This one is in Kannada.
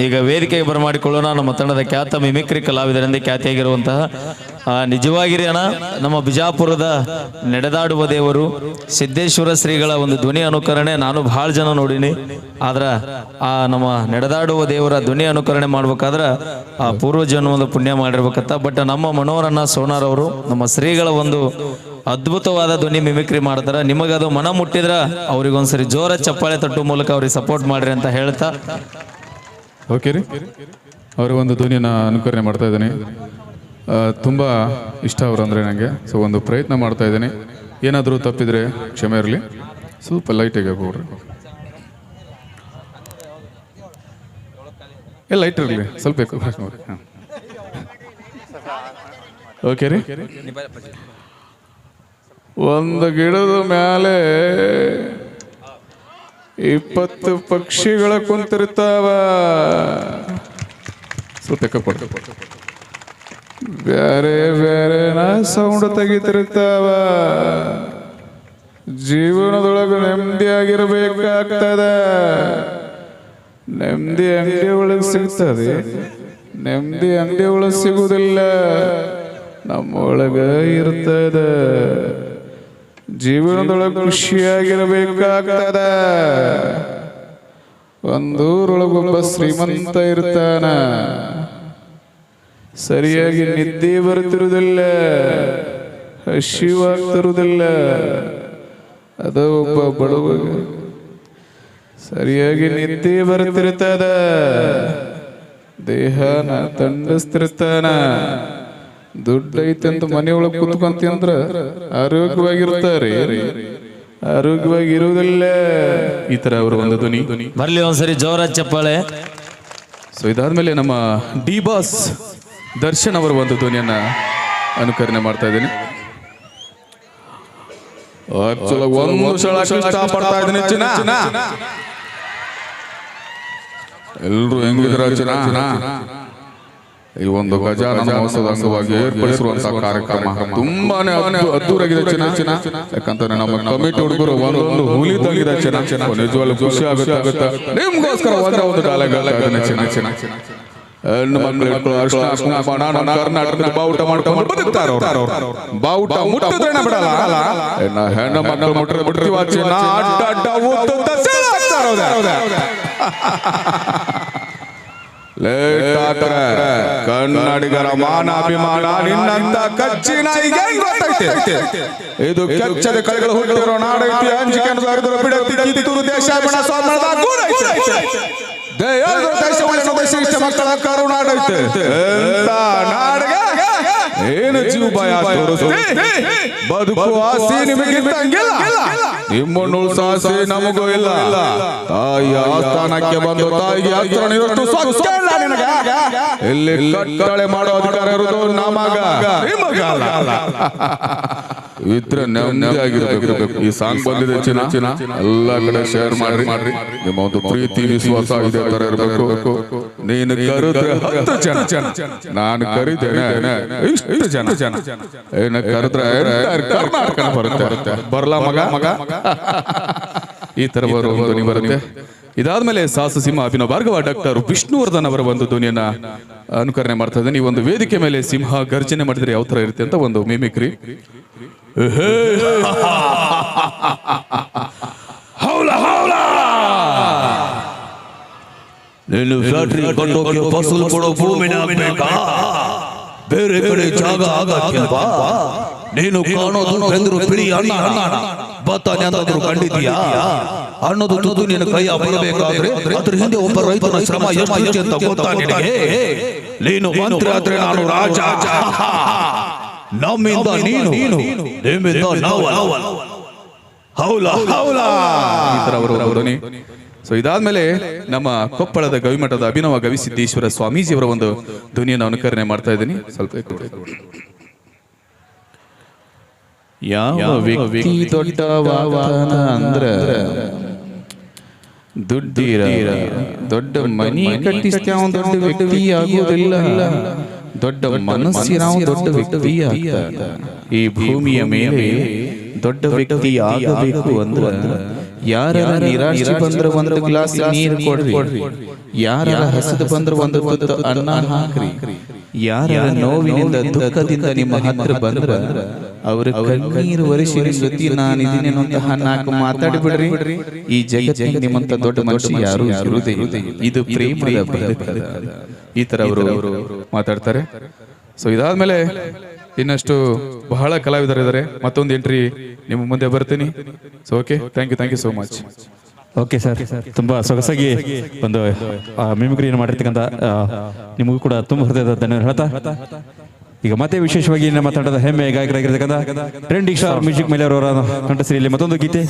ಈಗ ವೇದಿಕೆಗೆ ಬರಮಾಡಿಕೊಳ್ಳೋಣ ನಮ್ಮ ತಂಡದ ಖ್ಯಾತ ಮಿಮಿಕ್ರಿ ಕಲಾವಿದರಿಂದ ಖ್ಯಾತಿಯಾಗಿರುವಂತಹ ನಿಜವಾಗಿರಿ ಅಣ್ಣ, ನಮ್ಮ ಬಿಜಾಪುರದ ನಡೆದಾಡುವ ದೇವರು ಸಿದ್ದೇಶ್ವರ ಶ್ರೀಗಳ ಒಂದು ಧ್ವನಿ ಅನುಕರಣೆ. ನಾನು ಬಹಳ ಜನ ನೋಡೀನಿ, ಆದ್ರ ಆ, ನಮ್ಮ ನಡೆದಾಡುವ ದೇವರ ಧ್ವನಿ ಅನುಕರಣೆ ಮಾಡ್ಬೇಕಾದ್ರ ಆ ಪೂರ್ವ ಜನ್ಮದ ಪುಣ್ಯ ಮಾಡಿರ್ಬೇಕತ್ತ. ಬಟ್ ನಮ್ಮ ಮನೋಹರಣ್ಣ ಸೋನಾರ್ ಅವರು, ನಮ್ಮ ಶ್ರೀಗಳ ಒಂದು ಅದ್ಭುತವಾದ ಧ್ವನಿ ಮಿಮಿಕ್ರಿ ಮಾಡ್ತಾರ. ನಿಮಗದು ಮನ ಮುಟ್ಟಿದ್ರ ಅವ್ರಿಗೊಂದ್ಸರಿ ಜೋರ ಚಪ್ಪಾಳೆ ತಟ್ಟು ಮೂಲಕ ಅವ್ರಿಗೆ ಸಪೋರ್ಟ್ ಮಾಡ್ರಿ ಅಂತ ಹೇಳ್ತಾ ಓಕೆ ರೀ. ಅವರ ಒಂದು ಧ್ವನಿಯನ್ನು ಅನುಕರಣೆ ಮಾಡ್ತಾ ಇದ್ದೀನಿ. ತುಂಬ ಇಷ್ಟ ಅವರು ಅಂದರೆ ನನಗೆ ಸೊ ಒಂದು ಪ್ರಯತ್ನ ಮಾಡ್ತಾ ಇದ್ದೀನಿ. ಏನಾದರೂ ತಪ್ಪಿದರೆ ಕ್ಷಮೆ ಇರಲಿ. ಸ್ವಲ್ಪ ಲೈಟಾಗಿ ಹೋಗ್ರಿ ಏ ಲೈಟ್ ಇರಲಿ. ಸ್ವಲ್ಪ ಹಾಂ. ಓಕೆ ರೀ. ಒಂದು ಗಿಡದ ಮೇಲೆ ಇಪ್ಪತ್ತು ಪಕ್ಷಿಗಳ ಕುಂತಿರ್ತಾವ ಸುತಕ ಬೇರೆ ಬೇರೆನ ಸೌಂಡ್ ತೆಗಿತಿರ್ತಾವ ಜೀವನದೊಳಗೆ ನೆಮ್ಮದಿಯಾಗಿರ್ಬೇಕಾಗ್ತದ. ನೆಮ್ಮದಿ ಅಂಗಡಿ ಒಳಗೆ ಸಿಗ್ತದೆ. ನೆಮ್ಮದಿ ಅಂಗಡಿ ಒಳಗೆ ಸಿಗುವುದಿಲ್ಲ. ನಮ್ಮೊಳಗ ಇರ್ತದ. ಜೀವನದೊಳಗೆ ಖುಷಿಯಾಗಿರಬೇಕಾಗ್ತದ ಒಂದೂರೊಳಗೊಬ್ಬ ಶ್ರೀಮಂತ ಇರ್ತಾನ. ಸರಿಯಾಗಿ ನಿದ್ದೆ ಬರ್ತಿರುವುದಿಲ್ಲ ಹಸಿವಾಗ್ತಿರುವುದಿಲ್ಲ. ಅದ ಒಬ್ಬ ಬಡವ ಸರಿಯಾಗಿ ನಿದ್ದೆ ಬರ್ತಿರ್ತದ ದೇಹನ ತಂಡಿಸ್ತಿರ್ತಾನ ದುಡ್ಡು ಐತೆ ಅಂತ ಮನೆಯೊಳಗೆ ಕುತ್ಕೊಂತಿ ಅಂದ್ರ ಆರೋಗ್ಯವಾಗಿರ್ತಾರೆ. ಆರೋಗ್ಯವಾಗಿ ಇರುವುದಿಲ್ಲ ಈ ತರ ಅವರು ಒಂದು ಧ್ವನಿ. ಬರ್ಲಿ ಒಂದ್ಸರಿ ಜೋರ ಚಪ್ಪಾಳೆ. ಸೊ ಇದಾದ್ಮೇಲೆ ನಮ್ಮ ಡಿ ಬಾಸ್ ದರ್ಶನ್ ಅವರ ಒಂದು ಧ್ವನಿಯನ್ನ ಅನುಕರಣೆ ಮಾಡ್ತಾ ಇದ್ದೀನಿ. ಒಂದು ಸಲ ಇಷ್ಟಪಡ್ತಾ ಇದ್ದೀನಿ ಹೆಂಗಿದ್ರ ಚಿನ್ನ? ಈ ಒಂದು ಗಜಾನನ ಮಹೋತ್ಸವದ ಅಂಗವಾಗಿ ಏರ್ಪಡಿಸಿರುವಂತಹ ಕಾರ್ಯಕ್ರಮ. ತುಂಬಾನೇ ಅದ್ದೂರಾಗಿದೆ ಚಿನ್ನ ಯಾಕಂತಂದ್ರೆ ನಮ್ಮ ಕಮಿಟಿ ಹುಡುಗರು ಒಂದು ಹುಲಿ ತಂಗಿದೆ ಚಿನ್ನ ನಿಜವಾಗ್ಲೂ ಖುಷಿ ಆಗುತ್ತೆ ನಿಮ್ಗೋಸ್ಕರ ಒಂದೇ ಒಂದು ಡಾಲಗ್ ಚಿನ್ನ ಚಿನ್ನ ಹೆಣ್ಣು ಮಕ್ಕಳು ಕರ್ನಾಟಕದ ಬಾವುಟ ಮಾಡ್ಕೊಂಡು ಬದುಕ್ತಾರ. ಬಾವುಟ ಬಿಡಲ್ಲ. ಹೆಣ್ಣ ಮಕ್ಕಳು ಮುಟ್ಟಿದ್ರೆ ಬಿಡ್ತೀವ ಚಿನ್ನ ಅಡ್ಡ ಅಡ್ಡ ಉದ್ದುದ್ದ ಮಾನ ಅಭಿಮಾನ. ಕನ್ನಡಿಗರ ನಿನ್ನಂತ ಕಚ್ಚಿನ ಗೊತ್ತೈತೆ ಇದು ಕೆಚ್ಚದ ಕಳೆಗಳು ಹುಟ್ಟಿರೋ ನಾಡೈತಿ ಅಂಜಿಕೆ ಅನ್ನೋದಾಗಿದ್ರು ದೇಶ, ಬಣ ಸ್ವಾಮದ ಗೂಡೈತೆ ದೇಶ ಮಕ್ಕಳ ಕರುಣಾಡೈತೆ ಏನು ಜೀವ ಭಯ ಬದುಕು ಆಸೆ ನಿಮಗೆ ನಿಮ್ಮನ್ನು ಸಾಸೆ ನಮಗೂ ಇಲ್ಲ. ತಾಯಿ ಆಸ್ಥಾನಕ್ಕೆ ಬಂದು ತಾಯಿಗೆ ಹತ್ರ ನಿನಗ. ಇಲ್ಲಿ ಕಟ್ಟಳೆ ಮಾಡೋ ಅಧಿಕಾರ ಇರೋದು ನಮಗ. ನಿಮಗ ನೆಮ್ಮದಿ ಆಗಿರಬೇಕು. ಈ ಸಾಂಗ್ ಬಂದಿದೆ ಚಿನ್ನ. ಚಿನ್ನ. ಎಲ್ಲ ಕಡೆ ಶೇರ್ ಮಾಡ್ರಿ. ಮಾಡ್ರಿ. ನಿಮ್ಮ ಒಂದು ಪ್ರೀತಿ ವಿಶ್ವಾಸ ಇದೇ ತರ ಇರಬೇಕು ನೀನು ಕರೆದ್ರೆ ಹತ್ತು ಜನ. ನಾನು ಕರಿತೇನೆ. ಇಷ್ಟು ಜನ. ಜನ. ಏನ ಕರೆದ್ರೆ ಕರ್ನಾಟಕ ಬರುತ್ತೆ. ಮಗ? ಮಗ? ಈ ತರ ಬರೋ ಒಂದು ಧ್ವನಿ ಬರುತ್ತೆ. ಇದಾದ್ಮೇಲೆ ಸಾಸು ಸಿಂಹ ಅಭಿನವ ಭಾರ್ಗವ ಡಾಕ್ಟರ್ ವಿಷ್ಣುವರ್ಧನ್ ಅವರ ಒಂದು ಧ್ವನಿಯನ್ನ ಅನುಕರಣೆ ಮಾಡ್ತಾ ಇದ್ದಾನೆ ಈ ಒಂದು ವೇದಿಕೆ ಮೇಲೆ ಸಿಂಹ ಗರ್ಜನೆ ಮಾಡಿದ್ರೆ ಯಾವ ತರ ಇರುತ್ತೆ ಅಂತ ಒಂದು ಮಿಮಿಕ್ರಿ ಹೌಲ hola! ನೀನು ಫ್ಯಾಕ್ಟ್ರಿ ಕೊಂಡೋಗಿ ಫಸಲು ಕೊಡೋ ಭೂಮಿನ ಬೇಕಾ? ಬೇರೆ ಕಡೆ ಜಾಗ ಆಗತ್ಯಲ್ವಾ ನೀನು ಕಾಣೋದು ಬೆಂದ್ರು ಬಿಳಿ ಅಣ್ಣ ಅಣ್ಣ ಭತ್ತ ನೆಂದಾದ್ರು ಕಂಡಿದ್ಯಾ ಅನ್ನೋದು ತುದು ನಿನ್ನ ಕೈಯ ಬರಬೇಕಾದ್ರೆ ಅದ್ರ ಹಿಂದೆ ಒಬ್ಬ ರೈತನ ಶ್ರಮ ಎಷ್ಟು ಅಂತ ಗೊತ್ತಾ ನಿನಗೆ ನೀನು ಮಂತ್ರಿ ಆದ್ರೆ ನಾನು ರಾಜ. ನಮ್ಮಿಂದ ನೀನು. ನಿಮ್ಮಿಂದ ನಾವು ಹೌಲ. ಹೌಲ. ಈ ತರ ಅವರು ಧ್ವನಿ. ಸೊ ಇದಾದ್ಮೇಲೆ ನಮ್ಮ ಕೊಪ್ಪಳದ ಗವಿಮಠದ ಅಭಿನವ ಗವಿಸಿದ್ದೇಶ್ವರ ಸ್ವಾಮೀಜಿಯವರ ಒಂದು ಧ್ವನಿಯನ್ನು ಅನುಕರಣೆ ಮಾಡ್ತಾ ಇದ್ದೀನಿ. ಸ್ವಲ್ಪ. ಯಾವ ವ್ಯಕ್ತಿ ಅಂದ್ರ ದುಡ್ಡಿರ ದೊಡ್ಡ ಮನಿ ಕಟ್ಟಿಸ್ತಾವ ದೊಡ್ಡ ವ್ಯಕ್ತಿ ಆಗುವುದಿಲ್ಲ. ದೊಡ್ಡ ಮನಸ್ಸಿನ ದೊಡ್ಡ ವ್ಯಕ್ತಿ. ಈ ಭೂಮಿಯ ಮೇಲೆ ದೊಡ್ಡ ವ್ಯಕ್ತಿ ಆಗಬೇಕು ಅಂದ್ರೆ ಯಾರ ನಿರಾಶೆ ಬಂದ್ರೆ ಒಂದು ಗ್ಲಾಸ್ ನೀರು ಕೊಡ್ರಿ. ಯಾರ ಹಸಿದು ಬಂದ್ರೆ ಒಂದು ಒಂದು ಅನ್ನ ಹಾಕ್ರಿ. ಯಾರ ನೋವಿನಿಂದ ದುಃಖದಿಂದ ನಿಮ್ಮ ಹತ್ರ ಬಂದ್ರ ಅವ್ರ ಕಣ್ಣೀರು ಒರೆಸಿ ನಿಮ್ ನಾನು ಅನ್ನುವಂತಹ ನಾಲ್ಕು ಮಾತಾಡಿ ಬಿಡ್ರಿ ಈ ಜಗತ್ತಿಗೆ ನಿಮ್ಮಂತ ದೊಡ್ಡ ಮನುಷ್ಯ ಯಾರು? ಇರುವುದೇ ಇದು ಪ್ರೇಮದ. ಈ ತರ ಅವರು ಮಾತಾಡ್ತಾರೆ. ಸೊ ಇದಾದ್ಮೇಲೆ ಇನ್ನಷ್ಟು ಬಹಳ ಕಲಾವಿದರಿದ್ದಾರೆ ಮತ್ತೊಂದು ಎಂಟ್ರಿ ನಿಮ್ಮ ಮುಂದೆ ಬರ್ತೀನಿ. So okay thank you thank you so much okay sir ತುಂಬಾ ಸೊಗಸಾಗಿ ಒಂದು ಮಿಮಿಕ್ರಿಯನ್ನು ಮಾಡಿರ್ತಕ್ಕಂಥ ನಿಮಗೂ ಕೂಡ ತುಂಬ ಹೃದಯದ ಧನ್ಯವಾದ ಹೇಳ್ತಾ. ಈಗ ಮತ್ತೆ ವಿಶೇಷವಾಗಿ ನಮ್ಮ ತಂಡದ ಹೆಮ್ಮೆ ಗಾಯಕರಾಗಿರ್ತಕ್ಕಂಥ ಟ್ರೆಂಡಿಂಗ್ ಸ್ಟಾರ್ ಮ್ಯೂಸಿಕ್ ಮೇಲೆ ಅವರ ಕಂಠಸಿರಿಯಲ್ಲಿ ಮತ್ತೊಂದು ಗೀತೆ